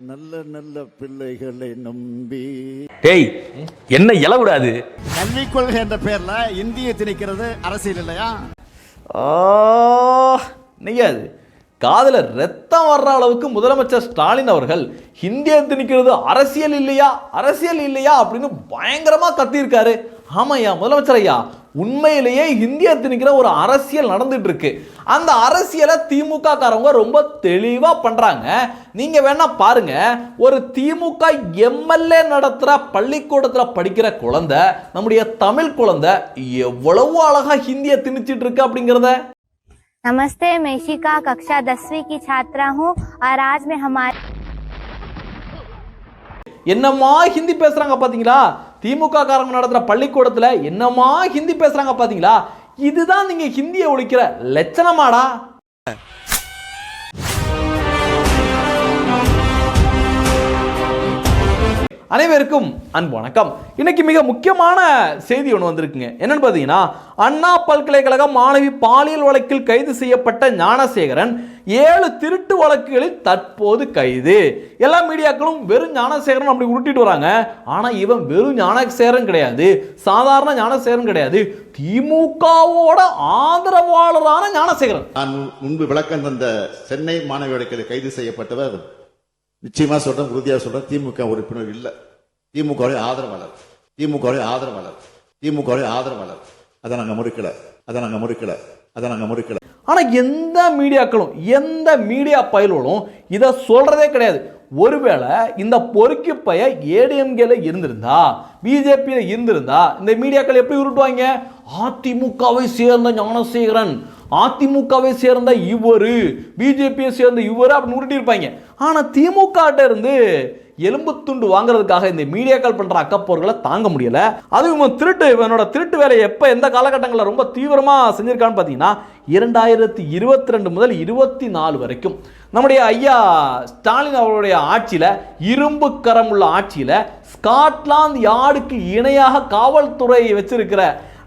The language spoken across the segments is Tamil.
நல்ல நல்ல பிள்ளைகளை நம்பி. டேய் என்ன இல விடாது கல்விக் கொள்கை என்ற பெயர்ல இந்திய திணிக்கிறது அரசியல் இல்லையா? நெய்யாது காதுல ரத்தம் வர்ற அளவுக்கு முதலமைச்சர் ஸ்டாலின் அவர்கள் ஹிந்தியை திணிக்கிறது அரசியல் இல்லையா? அரசியல் இல்லையா? அப்படின்னு பயங்கரமா கத்தியிருக்காரு. ஆமாய்யா முதலமைச்சர் ஐயா. உண்மையிலேயே ஹிந்தியை திணிக்கிற ஒரு அரசியல் நடந்துட்டு இருக்கு அந்த அரசியலை திமுக காரவங்க ரொம்ப தெளிவா பண்றாங்க நீங்க வேணா பாருங்க ஒரு திமுக எம்எல்ஏ நடத்துற பள்ளிக்கூடத்துல படிக்கிற குழந்தை நம்முடைய தமிழ் குழந்தை எவ்வளவு அழகா ஹிந்தியை திணிச்சிட்டு இருக்கு அப்படிங்கிறத नमस्ते मैं इशिका कक्षा दसवीं की छात्रा हूँ और आज मैं हमारे என்னமா ஹிந்தி பேசுறாங்க பாத்தீங்களா திமுக காரங்க நடத்துகிற பள்ளிக்கூடத்தில் என்னமா ஹிந்தி பேசுகிறாங்க பார்த்தீங்களா இதுதான் நீங்கள் ஹிந்தியை ஒழிக்கிற லட்சணமாடா. அனைவருக்கும் அன்பு வணக்கம். இன்னைக்கு மிக முக்கியமான செய்தி ஒன்று வந்திருக்குங்க. என்னன்னு பார்த்தீங்கன்னா அண்ணா பல்கலைக்கழக மாணவி பாலியல் வழக்கில் கைது செய்யப்பட்ட ஞானசேகரன் ஏழு திருட்டு வழக்குகளில் தற்போது கைது. எல்லா மீடியாக்களும் வெறும் ஞானசேகரன் அப்படி உருட்டிட்டு வராங்க. ஆனால் இவன் வெறும் ஞானசேகரன் கிடையாது. சாதாரண ஞானசேகரன் கிடையாது. திமுகவோட ஆதரவாளரான ஞானசேகரன். நான் முன்பு விளக்கம் தந்த சென்னை மாணவியோட கைது செய்யப்பட்டவர் நிச்சயமா சொல்றேன் உறுதியாக சொல்றேன் திமுக உறுப்பினர் இல்லை. திமுக ஆதரவாளர். திமுக ஆதரவாளர். திமுக ஆதரவாளர். அதை நாங்கள் முறுக்கலை. அதை நாங்கள் முறுக்கலை. அதை நாங்கள் மறுக்கல ஆனால் எந்த மீடியாக்களும் எந்த மீடியா பயில்களும் இதை சொல்கிறதே கிடையாது. ஒருவேளை இந்த பொறுக்கி பைய ஏடிஎம்கேல இருந்திருந்தா பிஜேபியில் இருந்திருந்தா இந்த மீடியாக்கள் எப்படி உருட்டுவாங்க? அதிமுகவை சேர்ந்த ஞானசேகரன் அதிமுகவை சேர்ந்த இவரு பிஜேபியை சேர்ந்த இவரு அப்படின்னு உருட்டியிருப்பாங்க. ஆனால் திமுக இருந்து எலும்பு துண்டு வாங்குறதுக்காக இந்த மீடியாக்கள் பண்ற அக்கப்போர்களை தாங்க முடியல. அதுவும் இவன் திருட்டு இவனோட திருட்டு வேலையை எப்போ எந்த காலகட்டங்களில் ரொம்ப தீவிரமாக செஞ்சிருக்கான்னு பார்த்தீங்கன்னா இரண்டாயிரத்தி இருபத்தி ரெண்டு முதல் இருபத்தி நாலு வரைக்கும். நம்முடைய ஐயா ஸ்டாலின் அவருடைய ஆட்சியில் இரும்பு கரம் உள்ள ஆட்சியில் ஸ்காட்லாந்து யார்டுக்கு இணையாக காவல்துறை வச்சிருக்கிற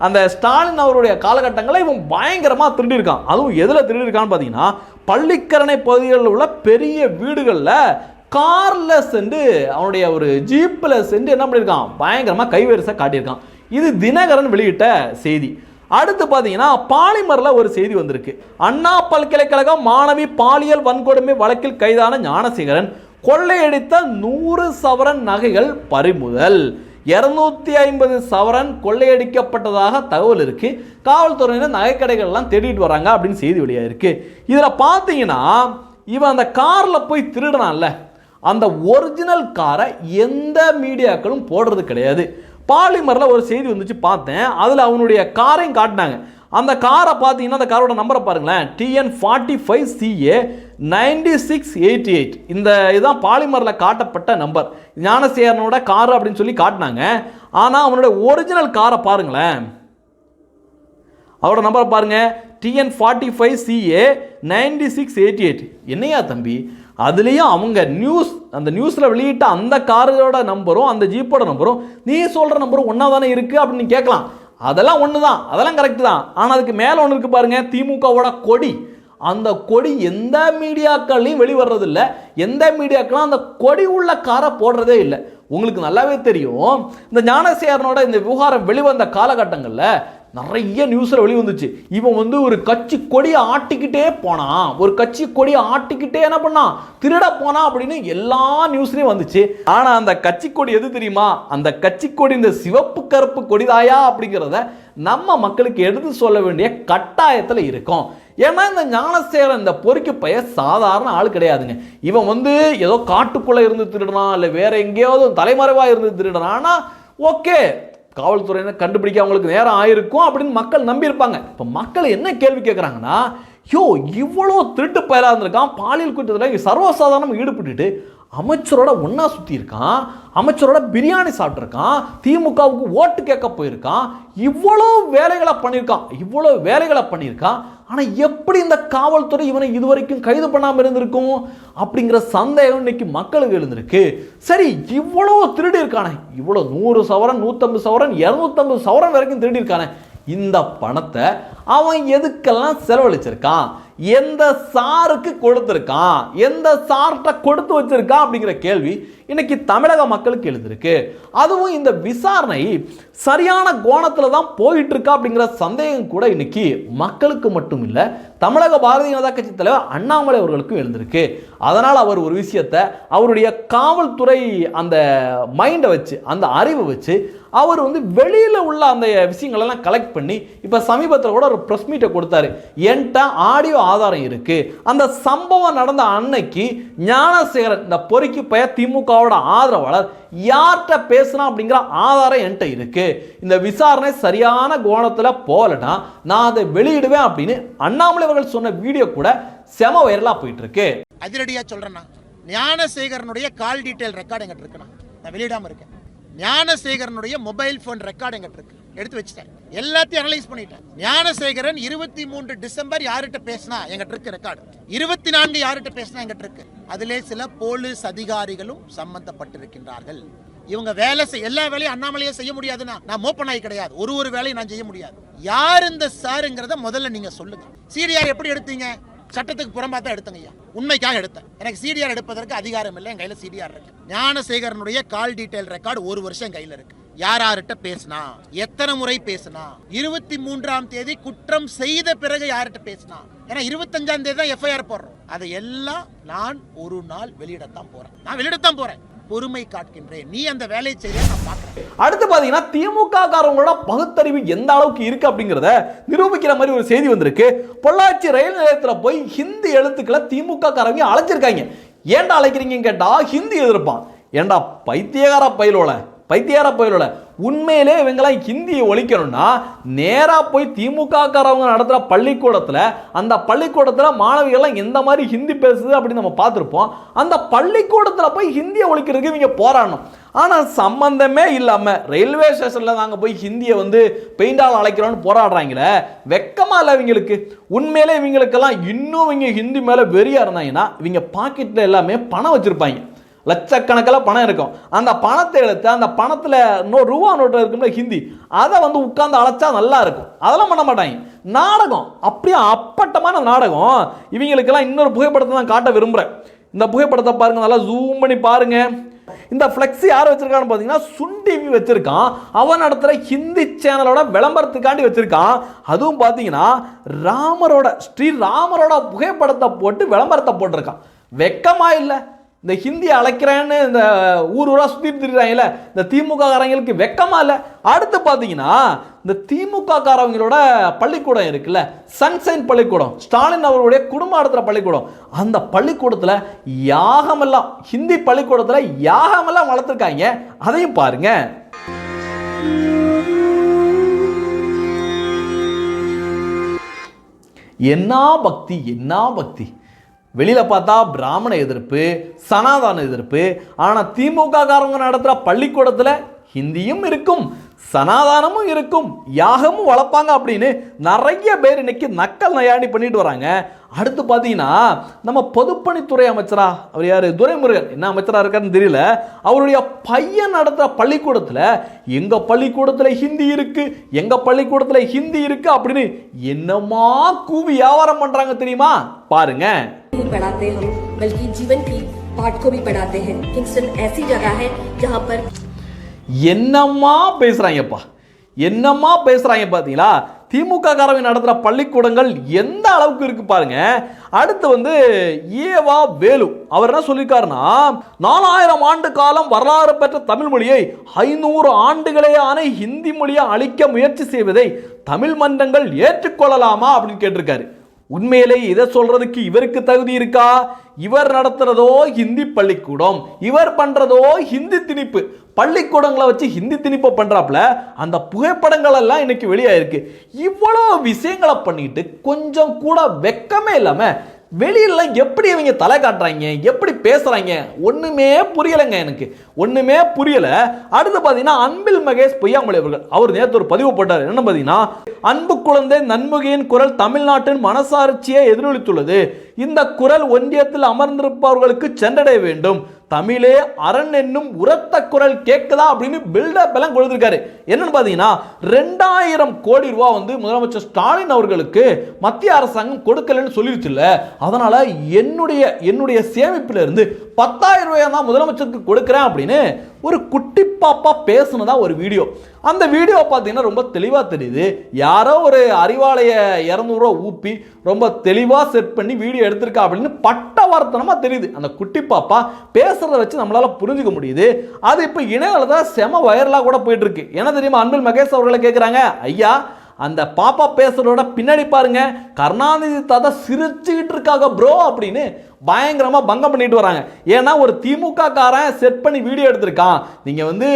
அந்த ஸ்டாலின் அவருடைய காலகட்டங்களை இவன் பயங்கரமாக திருடியிருக்கான். அதுவும் எதில் திருடியிருக்கான்னு பார்த்தீங்கன்னா பள்ளிக்கரணை பகுதிகளில் உள்ள பெரிய வீடுகளில் காரில் சென்று அவனுடைய ஒரு ஜீப்பில் சென்று என்ன பண்ணியிருக்கான் பயங்கரமாக கைவரிசை காட்டியிருக்கான். இது தினகரன் வெளியிட்ட செய்தி. அடுத்து பார்த்தீங்கன்னா பாலிமரில் ஒரு செய்தி வந்திருக்கு. அண்ணா பல்கலைக்கழக மாணவி பாலியல் வன்கொடுமை வழக்கில் கைதான ஞானசேகரன் கொள்ளையடித்த நூறு சவரன் நகைகள் பறிமுதல். இரநூத்தி ஐம்பது சவரன் கொள்ளையடிக்கப்பட்டதாக தகவல் இருக்கு. காவல்துறையினர் நகைக்கடைகள்லாம் தேடிட்டு வராங்க அப்படின்னு செய்தி வெளியாயிருக்கு. இதில் பார்த்தீங்கன்னா இவன் அந்த காரில் போய் திருடனான்ல. அந்த ஒரிஜினல் காரை எந்த மீடியாக்களும் போடுறது கிடையாது. பாலிமரில் ஒரு செய்தி வந்துச்சு பார்த்தேன். அதில் அவனுடைய காரையும் காட்டினாங்க. அந்த காரை பார்த்தீங்கன்னா அந்த காரோட நம்பரை பாருங்களேன். TN forty five CA ninety six eighty eight இந்த இதுதான் பாலிமரில் காட்டப்பட்ட நம்பர் ஞானசேகரனோட கார் அப்படின்னு சொல்லி காட்டினாங்க. ஆனால் அவனுடைய ஒரிஜினல் காரை பாருங்களேன். அவரோட நம்பரை பாருங்கள் TN forty five CA ninety six eighty eight என்னையா தம்பி? அதுலேயும் அவங்க நியூஸ் அந்த நியூஸில் வெளியிட்ட அந்த காரோட நம்பரும் அந்த ஜீப்போட நம்பரும் நீ சொல்கிற நம்பரும் ஒன்றா தானே இருக்குது அப்படின்னு நீ கேட்கலாம். அதெல்லாம் ஒன்று தான் அதெல்லாம் கரெக்டு தான். ஆனால் அதுக்கு மேலே ஒன்று இருக்குது பாருங்கள் திமுகவோட கொடி. அந்த கொடி எந்த மீடியாக்கள்லையும் வெளிவர்றதில்ல. எந்த மீடியாக்களும் அந்த கொடி உள்ள காரை போடுறதே இல்லை. உங்களுக்கு நல்லாவே தெரியும் இந்த ஞானசேகரனோட இந்த விவகாரம் வெளிவந்த காலகட்டங்களில் நிறைய நியூஸில் வெளி வந்துச்சு இவன் வந்து ஒரு கட்சி கொடியை ஆட்டிக்கிட்டே போனான் ஒரு கட்சி கொடியை ஆட்டிக்கிட்டே என்ன பண்ணான் திருட போனான் அப்படின்னு எல்லா நியூஸ்லேயும் வந்துச்சு. ஆனால் அந்த கட்சி கொடி எது தெரியுமா? அந்த கட்சி கொடி இந்த சிவப்பு கருப்பு கொடிதாயா அப்படிங்கிறத நம்ம மக்களுக்கு எடுத்து சொல்ல வேண்டிய கட்டாயத்தில் இருக்கும். ஏன்னா இந்த ஞானசேகரன் இந்த பொறுக்கி பைய சாதாரண ஆள் கிடையாதுங்க. இவன் வந்து ஏதோ காட்டுக்குள்ளே இருந்து திருடுறான் இல்லை வேற எங்கேயாவது தலைமறைவாக இருந்து திருடுறான்னா ஓகே. காவல்துறையினர் கண்டுபிடிக்க அவங்களுக்கு நேரம் ஆயிருக்கும் அப்படின்னு மக்கள் நம்பியிருப்பாங்க. இப்போ மக்கள் என்ன கேள்வி கேட்குறாங்கன்னா யோ இவ்வளோ திருட்டு பயிராக இருந்திருக்கான். பாலியல் குற்றத்தில் சர்வசாதாரணம் ஈடுபட்டுட்டு அமைச்சரோட ஒன்றா சுற்றி இருக்கான். அமைச்சரோட பிரியாணி சாப்பிட்ருக்கான் திமுகவுக்கு ஓட்டு கேட்க போயிருக்கான். இவ்வளோ வேலைகளை பண்ணியிருக்கான். இவ்வளோ வேலைகளை பண்ணியிருக்கான். ஆனால் எப்படி இந்த காவல்துறை இவனை இதுவரைக்கும் கைது பண்ணாமல் இருந்திருக்கும்? அப்படிங்கிற சந்தேகம் இன்னைக்கு மக்களுக்கு எழுந்திருக்கு. சரி இவ்வளோ திருடி இருக்கானே. இவ்வளோ நூறு சவரன் நூற்றம்பது சவரன் இரநூத்தம்பது சவரன் வரைக்கும் திருடி இருக்கானே. இந்த பணத்தை அவன் எதுக்கெல்லாம் செலவழிச்சிருக்கான்? எந்த சாருக்கு கொடுத்துருக்கான்? எந்த சார்ட்ட கொடுத்து வச்சிருக்கான் அப்படிங்கிற கேள்வி இன்னைக்கு தமிழக மக்களுக்கு எழுதிருக்கு அதுவும் இந்த விசாரணை சரியான கோணத்தில் தான் போயிட்டு இருக்கா அப்படிங்கிற சந்தேகம் கூட இன்னைக்கு மக்களுக்கு மட்டும் இல்லை தமிழக பாரதிய ஜனதா கட்சி தலைவர் அண்ணாமலை அவர்களுக்கும் எழுந்திருக்கு. அதனால் அவர் ஒரு விஷயத்தை அவருடைய காவல்துறை அந்த மைண்டை வச்சு அந்த அறிவை வச்சு அவர் வந்து வெளியில் உள்ள அந்த விஷயங்களெல்லாம் கலெக்ட் பண்ணி இப்போ சமீபத்தில் கூட ஒரு ப்ரெஸ் மீட்டை கொடுத்தாரு. என்கிட்ட ஆடியோ ஆதாரம் இருக்கு. அந்த சம்பவம் நடந்த அன்னைக்கு ஞானசேகரன் இந்த பொறுக்கி பய திமுகவோட ஆதரவாளர் யார்கிட்ட பேசுனா அப்படிங்கிற ஆதாரம் என்கிட்ட இருக்கு. இந்த விசாரணை சரியான கோணத்தில் போகலனா நான் அதை வெளியிடுவேன் அப்படின்னு அண்ணாமலை அவர்கள் சொன்ன வீடியோ கூட செம வைரலாக போயிட்டு இருக்கு அதிரடியா சொல்றேன்னா ஞானசேகரனுடைய கால் டீடைல் ரெக்கார்டு எங்கிட்ட இருக்குண்ணா. நான் வெளியிடாம இருக்கேன். ஞானசேகரனுடைய மொபைல் ஃபோன் ரெக்கார்டு எங்கிட்ட இருக்கு. எடுத்து வச்சுட்டேன் எல்லாத்தையும் அனலைஸ் பண்ணிட்டேன் ஞானசேகரன் இருபத்தி மூன்று டிசம்பர் யார்கிட்ட பேசினா எங்கிட்ட இருக்கு ரெக்கார்டு இருபத்தி நான்கு யார்கிட்ட பேசினா எங்கிட்ட இருக்கு? அதிலே சில போலீஸ் அதிகாரிகளும் சம்பந்தப்பட்டிருக்கின்றார்கள். இவங்க வேலை செய்ய எல்லா வேலையும் அண்ணாமலையே செய்ய முடியாதுன்னா நான் மோப்பனாய் கிடையாது. ஒரு ஒரு வேலையும் நான் செய்ய முடியாது. யார் இந்த சாருங்கிறத முதல்ல நீங்க சொல்லுங்க. சிடிஆர் எப்படி எடுத்தீங்க? சட்டத்துக்கு புறம்பா தான் எடுத்தங்க ஐயா. உண்மைக்காக எடுத்தேன். எனக்கு சிடிஆர் எடுப்பதற்கு அதிகாரம் இல்லை என் கையில் சிடிஆர் இருக்கு. ஞானசேகரனுடைய கால் டீட்டெயில் ரெக்கார்டு ஒரு வருஷம் என் கையில இருக்கு. யார் யார்கிட்ட பேசினா? எத்தனை முறை பேசினா? இருபத்தி மூன்றாம் தேதி குற்றம் செய்த பிறகு யார்கிட்ட பேசினா? ஏன்னா இருபத்தஞ்சாம் தேதி தான் எஃப்ஐஆர் போடுறோம். அதை எல்லாம் நான் ஒரு நாள் வெளியிடத்தான் போறேன். நான் வெளியிடத்தான் போறேன். பொறுமை காட்கின்றேன் நீ அந்த வேலையை செய்ய நான் அடுத்து பார்த்தீங்கன்னா திமுக காரங்களோட பகுத்தறிவு எந்த அளவுக்கு இருக்கு அப்படிங்கிறத நிரூபிக்கிற மாதிரி ஒரு செய்தி வந்திருக்கு. பொள்ளாச்சி ரயில் நிலையத்தில் போய் ஹிந்தி எழுத்துக்களை திமுக காரங்க அழைச்சிருக்காங்க ஏன்டா அழைக்கிறீங்கன்னு கேட்டா ஹிந்தி எதிர்ப்பான் ஏன்டா பைத்தியகார பயிலோல? பைத்தியார பயிலோட உண்மையிலே இவங்களாம் ஹிந்தியை ஒழிக்கணும்னா நேராக போய் திமுகக்காரவங்க நடத்துகிற பள்ளிக்கூடத்தில் அந்த பள்ளிக்கூடத்தில் மாணவிகள்லாம் எந்த மாதிரி ஹிந்தி பேசுது அப்படின்னு நம்ம பார்த்துருப்போம். அந்த பள்ளிக்கூடத்தில் போய் ஹிந்தியை ஒழிக்கிறதுக்கு இவங்க போராடணும். ஆனால் சம்மந்தமே இல்லாமல் ரயில்வே ஸ்டேஷனில் நாங்கள் போய் ஹிந்தியை வந்து பெயிண்டால் அழைக்கிறோன்னு போராடுறாங்களே வெக்கமாக இல்லை இவங்களுக்கு? உண்மையிலே இவங்களுக்கெல்லாம் இன்னும் இவங்க ஹிந்தி மேலே வெறியாக இருந்தாங்கன்னா இவங்க பாக்கெட்டில் எல்லாமே பணம் வச்சுருப்பாங்க. லட்சக்கணக்கில் பணம் இருக்கும். அந்த பணத்தை எடுத்து அந்த பணத்தில் நோ ரூபா நோட்டு இருக்கும்ல ஹிந்தி அதை வந்து உட்காந்து அழைச்சா நல்லா இருக்கும். அதெல்லாம் பண்ண மாட்டாங்க. நாடகம் அப்படியே அப்பட்டமான நாடகம். இவங்களுக்கெல்லாம் இன்னொரு புகைப்படத்தை நான் காட்ட விரும்புகிறேன் இந்த புகைப்படத்தை பாருங்க நல்லா ஜூம் பண்ணி பாருங்க. இந்த ஃப்ளெக்ஸ் யார் வச்சிருக்கான்னு பார்த்தீங்கன்னா சுன் டிவி வச்சிருக்கான். அவன் நடத்துகிற ஹிந்தி சேனலோட விளம்பரத்துக்காண்டி வச்சிருக்கான். அதுவும் பார்த்தீங்கன்னா ராமரோட ஸ்ரீ ராமரோட புகைப்படத்தை போட்டு விளம்பரத்தை போட்டிருக்கான். வெக்கமா இல்லை. இந்த ஹிந்தி அழைக்கிறேன்னு இந்த ஊர் ஊராக சுற்றிட்டு திரிகிறாங்கல்ல இந்த திமுக காரங்களுக்கு வெக்கமாக இல்லை? அடுத்து பார்த்தீங்கன்னா இந்த திமுக காரவங்களோட பள்ளிக்கூடம் இருக்குல்ல சன்சைன் பள்ளிக்கூடம் ஸ்டாலின் அவருடைய குடும்ப நடத்துகிற பள்ளிக்கூடம். அந்த பள்ளிக்கூடத்தில் யாகமெல்லாம் ஹிந்தி பள்ளிக்கூடத்தில் யாகமெல்லாம் வளர்த்துருக்காங்க அதையும் பாருங்க. என்ன பக்தி என்ன பக்தி? வெளியில் பார்த்தா பிராமண எதிர்ப்பு சனாதன எதிர்ப்பு ஆனால் திமுக காரங்க நடத்துகிற பள்ளிக்கூடத்தில் ஹிந்தியும் இருக்கும் சனாதானமும் இருக்கும் யாகமும் வளர்ப்பாங்க அப்படின்னு நிறைய பேர் இன்னைக்கு நக்கல் நயாணி பண்ணிட்டு வராங்க. அடுத்து பார்த்தீங்கன்னா நம்ம பொதுப்பணித்துறை அமைச்சரா அவர் யார்? துரைமுருகன். என்ன அமைச்சராக இருக்காருன்னு தெரியல. அவருடைய பையன் நடத்துகிற பள்ளிக்கூடத்தில் எங்கள் பள்ளிக்கூடத்தில் ஹிந்தி இருக்குது எங்கள் பள்ளிக்கூடத்தில் ஹிந்தி இருக்குது அப்படின்னு என்னமா கூவி வியாபாரம் பண்ணுறாங்க தெரியுமா? பாருங்க. என்னம்மா பேசுகிறாங்கப்பா என்னம்மா பேசுகிறாங்க பார்த்தீங்களா? திமுக காரவை நடத்துகிற பள்ளிக்கூடங்கள் எந்த அளவுக்கு இருக்கு பாருங்க. அடுத்து வந்து ஏவா வேலு. அவர் என்ன சொல்லியிருக்காருன்னா நாலாயிரம் ஆண்டு காலம் வரலாறு பெற்ற தமிழ் மொழியை ஐநூறு ஆண்டுகளேயான ஹிந்தி மொழியை அழிக்க முயற்சி செய்வதை தமிழ் மன்றங்கள் ஏற்றுக்கொள்ளலாமா அப்படின்னு கேட்டிருக்காரு. உண்மையிலே இதை சொல்றதுக்கு இவருக்கு தகுதி இருக்கா? இவர் நடத்துறதோ ஹிந்தி பள்ளிக்கூடம் இவர் பண்றதோ ஹிந்தி திணிப்பு. பள்ளிக்கூடங்களை வச்சு ஹிந்தி திணிப்பை பண்றாப்புல அந்த புகைப்படங்கள் எல்லாம் இன்னைக்கு வெளியாயிருக்கு. இவ்வளோ விஷயங்களை பண்ணிட்டு கொஞ்சம் கூட வெக்கமே இல்லாம வெளியிலலாம் எப்படி இவங்க தலை காட்டுறாங்க? எப்படி பேசுகிறாங்க ஒன்றுமே புரியலைங்க எனக்கு. ஒன்றுமே புரியலை. அடுத்து பார்த்தீங்கன்னா அன்பில் மகேஷ் பொய்யாமொழி அவர்கள். அவர் நேற்று ஒரு பதிவு போட்டார். என்ன பார்த்தீங்கன்னா அன்பு குழந்தை நன்முகையின் குரல் தமிழ்நாட்டின் மனசாட்சியை எதிரொலித்துள்ளது. இந்த குரல் ஒன்றியத்தில் அமர்ந்திருப்பவர்களுக்கு சென்றடைய வேண்டும். தமிழே அரண் என்னும் உரத்த குரல் கேட்குதா அப்படின்னு பில்டப் எல்லாம் கொடுத்துருக்காரு. என்னன்னு பார்த்தீங்கன்னா ரெண்டாயிரம் கோடி ரூபா வந்து முதலமைச்சர் ஸ்டாலின் அவர்களுக்கு மத்திய அரசாங்கம் கொடுக்கலன்னு சொல்லிருச்சுல்ல அதனால் என்னுடைய என்னுடைய சேமிப்பிலிருந்து பத்தாயிரம் ரூபாய் தான் முதலமைச்சருக்கு கொடுக்குறேன் அப்படின்னு ஒரு குட்டி பாப்பா பேசுனதா ஒரு வீடியோ. அந்த வீடியோ பார்த்தீங்கன்னா ரொம்ப தெளிவாக தெரியுது. யாரோ ஒரு அறிவாலய இரநூறுவா ஊப்பி ரொம்ப தெளிவாக செட் பண்ணி வீடியோ எடுத்திருக்கா அப்படின்னு பட்டவர்த்தனமாக தெரியுது. அந்த குட்டி பாப்பா பேசுகிறத வச்சு நம்மளால் புரிஞ்சுக்க முடியுது. அது இப்போ இணையதளத்தில் செம வைரலாக கூட போயிட்டுருக்கு. என்ன தெரியுமா? அன்பில் மகேஷ் அவர்களை கேட்குறாங்க ஐயா அந்த பாப்பா பேசுறதோட பின்னாடி பாருங்க. கருணாநிதி தாத்தா சிரிச்சுக்கிட்டு இருக்காங்க ப்ரோ அப்படின்னு. பயங்கரமாக பங்கம் பண்ணிட்டு வராங்க. ஏன்னா ஒரு திமுக காரன் செட் பண்ணி வீடியோ எடுத்திருக்கான். நீங்கள் வந்து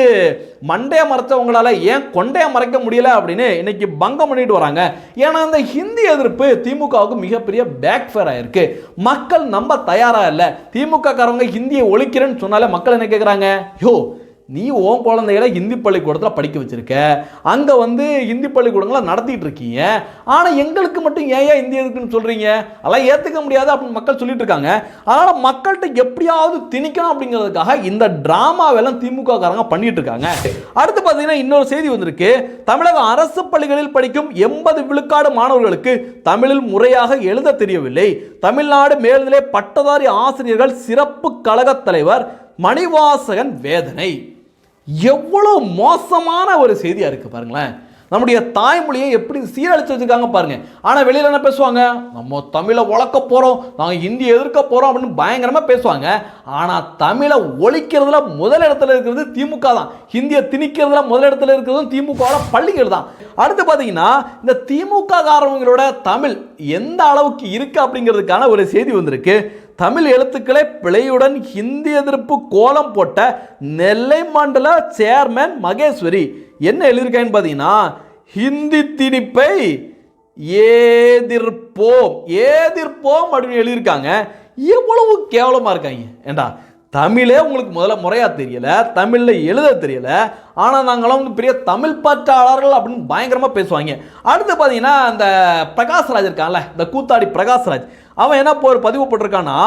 மண்டையை மறைச்சவங்களால ஏன் கொண்டையை மறைக்க முடியல அப்படின்னு இன்னைக்கு பங்கம் பண்ணிட்டு வராங்க. ஏன்னா இந்த ஹிந்தி எதிர்ப்பு திமுகவுக்கு மிகப்பெரிய பேக் ஃபேர் ஆயிருக்கு. மக்கள் நம்ப தயாராக இல்லை. திமுக காரவங்க ஹிந்தியை ஒழிக்கிறேன்னு சொன்னாலே மக்கள் என்ன கேட்குறாங்க யோ நீ உன் குழந்தைகளை ஹிந்தி பள்ளிக்கூடத்தில் படிக்க வச்சுருக்க. அங்கே வந்து ஹிந்தி பள்ளிக்கூடங்களை நடத்திட்டு இருக்கீங்க. ஆனால் எங்களுக்கு மட்டும் ஏன் ஏன் ஹிந்தி இருக்குன்னு சொல்கிறீங்க அதெல்லாம் ஏற்றுக்க முடியாது அப்படின்னு மக்கள் சொல்லிட்டு இருக்காங்க. அதனால் மக்கள்கிட்ட எப்படியாவது திணிக்கணும் அப்படிங்கிறதுக்காக இந்த ட்ராமாவெல்லாம் திமுக காரங்க பண்ணிட்டு இருக்காங்க. அடுத்து பார்த்தீங்கன்னா இன்னொரு செய்தி வந்திருக்கு. தமிழக அரசு பள்ளிகளில் படிக்கும் எண்பது விழுக்காடு மாணவர்களுக்கு தமிழில் முறையாக எழுத தெரியவில்லை. தமிழ்நாடு மேல்நிலை பட்டதாரி ஆசிரியர்கள் சிறப்பு கழக தலைவர் மணிவாசகன் வேதனை. எவ்வளோ மோசமான ஒரு செய்தியாக இருக்குது பாருங்களேன். நம்முடைய தாய்மொழியை எப்படி சீரழித்து வச்சுருக்காங்க பாருங்கள் ஆனால் வெளியில் என்ன பேசுவாங்க? நம்ம தமிழை வளர்க்க போகிறோம் நாங்கள் ஹிந்தியை எதிர்க்க போகிறோம் அப்படின்னு பயங்கரமாக பேசுவாங்க. ஆனால் தமிழை ஒழிக்கிறதுல முதல் இடத்துல இருக்கிறது திமுக தான். ஹிந்தியை திணிக்கிறதுல முதல் இடத்துல இருக்கிறதும் திமுகவோட பள்ளிகள் தான். அடுத்து பார்த்தீங்கன்னா இந்த திமுக காரவங்களோட தமிழ் எந்த அளவுக்கு இருக்குது அப்படிங்கிறதுக்கான ஒரு செய்தி வந்திருக்கு. தமிழ் எழுத்துக்களை பிழையுடன் ஹிந்தி எதிர்ப்பு கோலம் போட்ட நெல்லை மண்டல சேர்மன் மகேஸ்வரி என்ன எழுதியிருக்கேன்னு பார்த்தீங்கன்னா ஹிந்தி திணிப்பை ஏதிர்ப்போம் ஏதிர்ப்போம் அப்படின்னு எழுதியிருக்காங்க. எவ்வளவு கேவலமாக இருக்காங்க. ஏண்டா தமிழே உங்களுக்கு முதல்ல முறையாக தெரியல தமிழில் எழுத தெரியல ஆனால் நாங்களாம் வந்து பெரிய தமிழ் பற்றாளர்கள் அப்படின்னு பயங்கரமாக பேசுவாங்க. அடுத்து பார்த்தீங்கன்னா அந்த பிரகாஷ்ராஜ் இருக்கான்ல இந்த கூத்தாடி பிரகாஷ்ராஜ். அவன் என்ன இப்போ ஒரு பதிவு போட்டிருக்கான்னா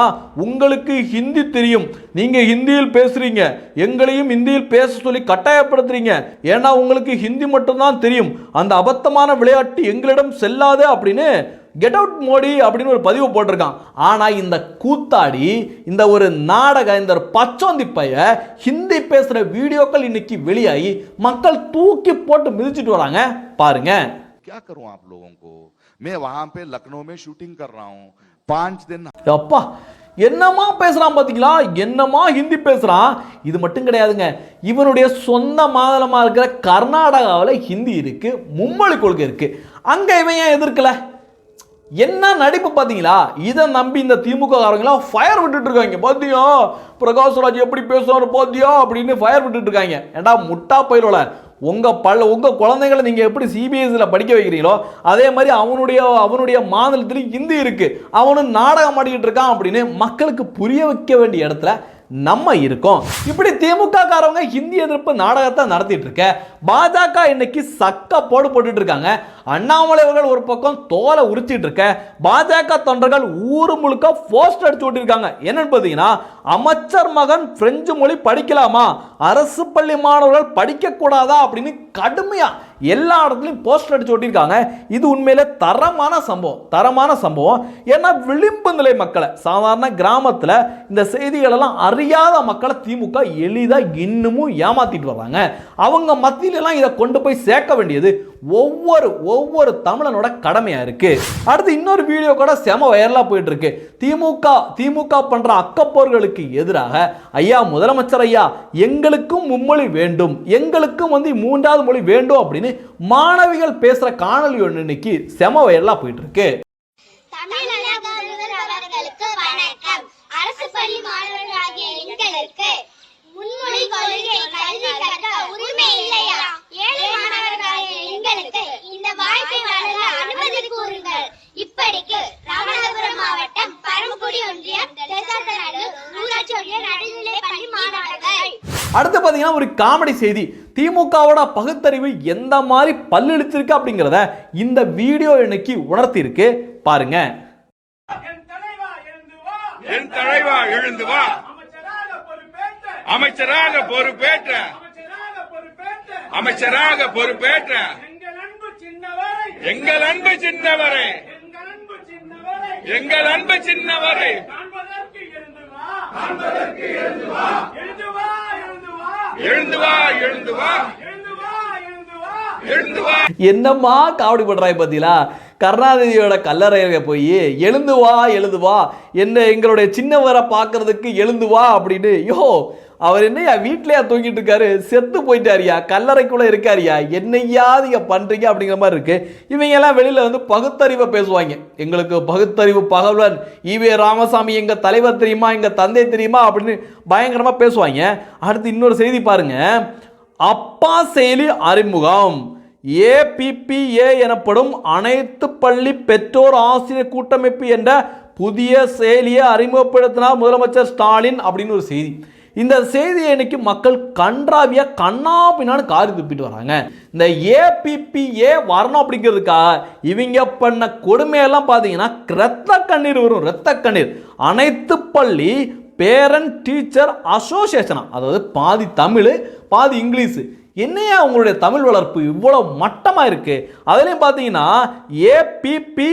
உங்களுக்கு ஹிந்தி தெரியும் நீங்கள் ஹிந்தியில் பேசுகிறீங்க எங்களையும் ஹிந்தியில் பேச சொல்லி கட்டாயப்படுத்துறீங்க ஏன்னா உங்களுக்கு ஹிந்தி மட்டும்தான் தெரியும் அந்த அபத்தமான விளையாட்டு எங்களிடம் செல்லாது அப்படின்னு கெட் அவுட் மோடி அப்படின்னு ஒரு பதிவு போட்டிருக்கான் ஆனால் இந்த கூத்தாடி இந்த ஒரு நாடக இந்த ஒரு பச்சோந்தி பைய ஹிந்தி பேசுகிற வீடியோக்கள் இன்னைக்கு வெளியாகி மக்கள் தூக்கி போட்டு மிதிச்சிட்டு வராங்க பாருங்க क्या करूं आप लोगों को मैं वहां पे लखनऊ में शूटिंग कर रहा हूं பாஞ்ச் தென் அப்பா என்னமா பேசுகிறான் பார்த்தீங்களா என்னமா ஹிந்தி பேசுகிறான் இது மட்டும் கிடையாதுங்க. இவனுடைய சொந்த மாநிலமாக இருக்கிற கர்நாடகாவில் ஹிந்தி இருக்குது மும்மொழி கொள்கை இருக்குது அங்கே இவன் ஏன் எதிர்க்கலை? என்ன நடிப்பு பார்த்தீங்களா இதை நம்பி இந்த திமுககாரங்களாம் ஃபயர் விட்டுட்டு இருக்காங்க. பாத்தியா? பிரகாஷ்ராஜ் எப்படி பேசுவார் பாத்தியா? அப்படின்னு ஃபயர் விட்டுட்டு இருக்காங்க. ஏண்டா முட்டா பயிரோல உங்கள் பல்ல உங்கள் குழந்தைங்களை நீங்கள் எப்படி சிபிஎஸ்சியில் படிக்க வைக்கிறீங்களோ அதே மாதிரி அவனுடைய அவனுடைய மாநிலத்திலையும் ஹிந்தி இருக்குது அவனும் நாடகம் ஆடிக்கிட்டு இருக்கான் அப்படின்னு மக்களுக்கு புரிய வைக்க வேண்டிய இடத்துல நம்ம இருக்கோம். இப்படி திமுக காரவங்க ஹிந்தி எதிர்ப்பு நாடகத்தை நடத்திட்டு இருக்க பாஜக இன்னைக்கு சக்க போடு போட்டுட்டு இருக்காங்க அண்ணாமலை அவர்கள் ஒரு பக்கம் தோலை உரிச்சிட்டு இருக்க பாஜக தொண்டர்கள் ஊர் முழுக்க போஸ்ட் அடிச்சு விட்டுருக்காங்க என்னன்னு பார்த்தீங்கன்னா அமைச்சர் மகன் பிரெஞ்சு மொழி படிக்கலாமா? அரசு பள்ளி மாணவர்கள் படிக்க கூடாதா அப்படின்னு கடுமையா எல்லா இடத்துலையும் போஸ்டர் அடிச்சு ஒட்டியிருக்காங்க. இது உண்மையிலே தரமான சம்பவம் தரமான சம்பவம். ஏன்னா விளிம்பு நிலை மக்களை சாதாரண கிராமத்தில் இந்த செய்திகளெல்லாம் அறியாத மக்களை திமுக எளிதாக இன்னமும் ஏமாத்திட்டு வர்றாங்க. அவங்க மத்தியிலலாம் இதை கொண்டு போய் சேர்க்க வேண்டியது ஒவ்வொரு ஒவ்வொரு தமிழனோட கடமையாக இருக்குது அடுத்து இன்னொரு வீடியோ கூட செம வைரலாக போயிட்டு இருக்கு. திமுக திமுக பண்ணுற அக்கப்போர்களுக்கு எதிராக ஐயா முதலமைச்சர் ஐயா எங்களுக்கும் மும்மொழி வேண்டும். எங்களுக்கும் வந்து மூன்றாவது மொழி வேண்டும் அப்படின்னு மாணவிகள் பேசுகிற காணொலி ஒன்று இன்னைக்கு செம வைரலாக போயிட்டு இருக்கு. அரசு பள்ளி மாணவர்களாகிய எங்களுக்கு முன்மொழி கொள்கை கல்வி கற்க உரிமை இல்லையா? ஏழை மாணவர்கள் எங்களுக்கு இந்த வாய்ப்பை வழங்க அனுமதி கூறுங்கள். இப்படிக்கு ராமநாதபுரம் மாவட்டம் பரமக்குடி ஒன்றியம் ஊராட்சி ஒன்றிய நடுநிலை பள்ளி மாணவர்கள். அடுத்து பார்த்தீங்கன்னா ஒரு காமெடி செய்தி. திமுகவோட பகுத்தறிவு எந்த மாதிரி பல்லெடுத்திருக்கு அப்படிங்கிறத இந்த வீடியோ இன்னைக்கு உணர்த்தி இருக்கு பாருங்க. என் தலைவா எழுந்து வா. அமைச்சராக பொறுப்பேற்ற. அமைச்சராக பொறுப்பேற்ற. எங்கள் அன்பு சின்னவரே. எங்கள் அன்பு சின்னவரே. என்னம்மா காவடி பண்றாய் பார்த்தீங்களா கருணாநிதியோட கல்லறையில போய் எழுந்து வா எழுந்து வா. என்ன எங்களுடைய சின்னவரை பார்க்கறதுக்கு எழுந்து வா அப்படின்னு யோ அவர் என்னையா வீட்லயா தூங்கிட்டு இருக்காரு செத்து போயிட்டாரியா? கல்லறைக்குள்ள இருக்காரியா? என்னையா நீங்க பண்றீங்க அப்படிங்கிற மாதிரி இருக்கு. இவங்க எல்லாம் வெளியில வந்து பகுத்தறிவை பேசுவாங்க. எங்களுக்கு பகுத்தறிவு பகவலன் ஈவே ராமசாமி எங்க தலைவர் தெரியுமா? எங்க தந்தை தெரியுமா? அப்படின்னு பயங்கரமா பேசுவாங்க. அடுத்து இன்னொரு செய்தி பாருங்க. அப்பா செயலி அறிமுகம். ஏபிபிஏ எனப்படும் அனைத்து பள்ளி பெற்றோர் ஆசிரியர் கூட்டமைப்பு என்ற புதிய செயலியை அறிமுகப்படுத்தினார் முதலமைச்சர் ஸ்டாலின் அப்படின்னு ஒரு செய்தி. இந்த செய்தியை இன்னைக்கு மக்கள் கன்றாவியாக கண்ணா பின்னான்னு காரி துப்பிட்டு வராங்க. இந்த ஏபிபிஏ வரணும் அப்படிங்கிறதுக்காக இவங்க பண்ண கொடுமையெல்லாம் பார்த்தீங்கன்னா ரத்த கண்ணீர் வரும் ரத்த கண்ணீர். அனைத்து பள்ளி பேரண்ட் டீச்சர் அசோசியேஷனா அதாவது பாதி தமிழ் பாதி இங்கிலீஷு. என்னையா உங்களுடைய தமிழ் வளர்ப்பு இவ்வளோ மட்டமாக இருக்கு? அதுலேயும் பார்த்தீங்கன்னா ஏபிபி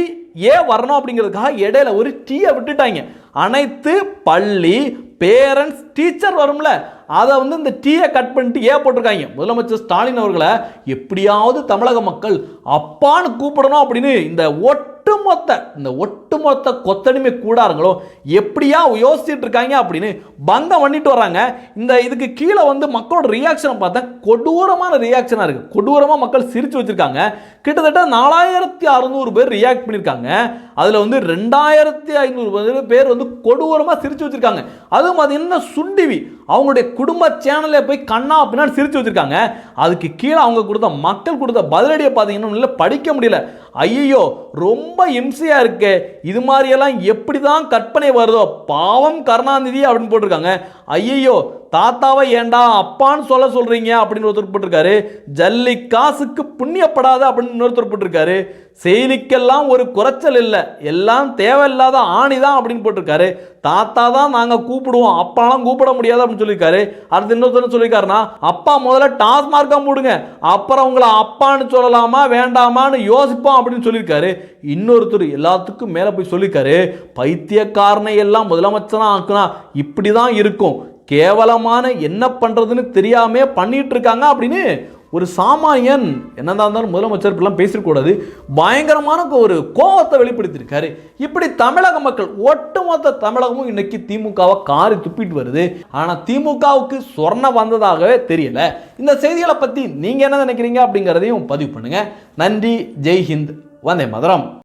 ஏ வரணும் அப்படிங்கிறதுக்காக இடையில ஒரு டீயை விட்டுட்டாங்க. அனைத்து பள்ளி பேரண்ட்ஸ் டீச்சர் வரும்ல அதை வந்து இந்த டீயை கட் பண்ணிட்டு ஏ போட்டிருக்காங்க. முதலமைச்சர் ஸ்டாலின் அவர்களை எப்படியாவது தமிழக மக்கள் அப்பான்னு கூப்பிடணும் அப்படின்னு இந்த ஒட்டுமொத்த இந்த ஒட்டுமொத்த கொத்தடிமை கூடாருங்களோ எப்படியா யோசிச்சுட்டு இருக்காங்க அப்படின்னு பங்கம் பண்ணிட்டு வராங்க இந்த இதுக்கு கீழே வந்து மக்களோட ரியாக்ஷனை பார்த்தா கொடூரமான ரியாக்ஷனாக இருக்குது கொடூரமாக மக்கள் சிரித்து வச்சுருக்காங்க. கிட்டத்தட்ட நாலாயிரத்தி அறுநூறு பேர் ரியாக்ட் பண்ணியிருக்காங்க. அதில் வந்து ரெண்டாயிரத்தி ஐநூறு பேர் வந்து கொடூரமாக சிரித்து வச்சுருக்காங்க. அதுவும் பார்த்தீங்கன்னா சுண்டிவி? அவங்களுடைய குடும்ப சேனலில் போய் கண்ணா அப்படின்னா சிரித்து வச்சுருக்காங்க. அதுக்கு கீழே அவங்க கொடுத்த மக்கள் கொடுத்த பதிலடியை பார்த்தீங்கன்னா இல்லை படிக்க முடியல. ஐயோ ரொம்ப இம்சையாக இருக்கு. இது மாதிரியெல்லாம் எப்படி தான் கற்பனை வருதோ? பாவம் கருணாநிதி அப்படின்னு போட்டிருக்காங்க. ஐயோ தாத்தாவை ஏண்டா அப்பான்னு சொல்ல சொல்கிறீங்க அப்படின்னு ஒருத்தர் போட்டிருக்காரு. ஜல்லி காசுக்கு புண்ணியப்படாத அப்படின்னு இன்னொருத்தர் போட்டிருக்காரு. செயலிக்கெல்லாம் ஒரு குறைச்சல் இல்லை. எல்லாம் தேவையில்லாத ஆணி தான் அப்படின்னு போட்டிருக்காரு. தாத்தா தான் நாங்கள் கூப்பிடுவோம். அப்பாலாம் கூப்பிட முடியாது அப்படின்னு சொல்லியிருக்காரு. அடுத்து இன்னொருத்தர் சொல்லியிருக்காருன்னா அப்பா முதல்ல டாஸ்மார்க்காக போடுங்க. அப்புறம் உங்களை அப்பான்னு சொல்லலாமா வேண்டாமான்னு யோசிப்போம் அப்படின்னு சொல்லியிருக்காரு. இன்னொருத்தர் எல்லாத்துக்கும் மேலே போய் சொல்லியிருக்காரு பைத்தியக்காரனை எல்லாம் முதலமைச்சராக ஆக்குனா இப்படி தான் இருக்கும். கேவலமான என்ன பண்ணுறதுன்னு தெரியாமே பண்ணிட்டு இருக்காங்க அப்படின்னு ஒரு சாமானியன் என்னதான் இருந்தாலும் முதலமைச்சர் இப்படிலாம் பேசிடக்கூடாது பயங்கரமான ஒரு கோபத்தை வெளிப்படுத்தியிருக்காரு. இப்படி தமிழக மக்கள் ஒட்டுமொத்த தமிழகமும் இன்னைக்கு திமுகவை காரி துப்பிட்டு வருது. ஆனால் திமுகவுக்கு சொர்ணம் வந்ததாகவே தெரியல. இந்த செய்திகளை பற்றி நீங்கள் என்ன நினைக்கிறீங்க அப்படிங்கிறதையும் பதிவு பண்ணுங்கள் நன்றி ஜெய்ஹிந்த் வந்தே மதுரம்.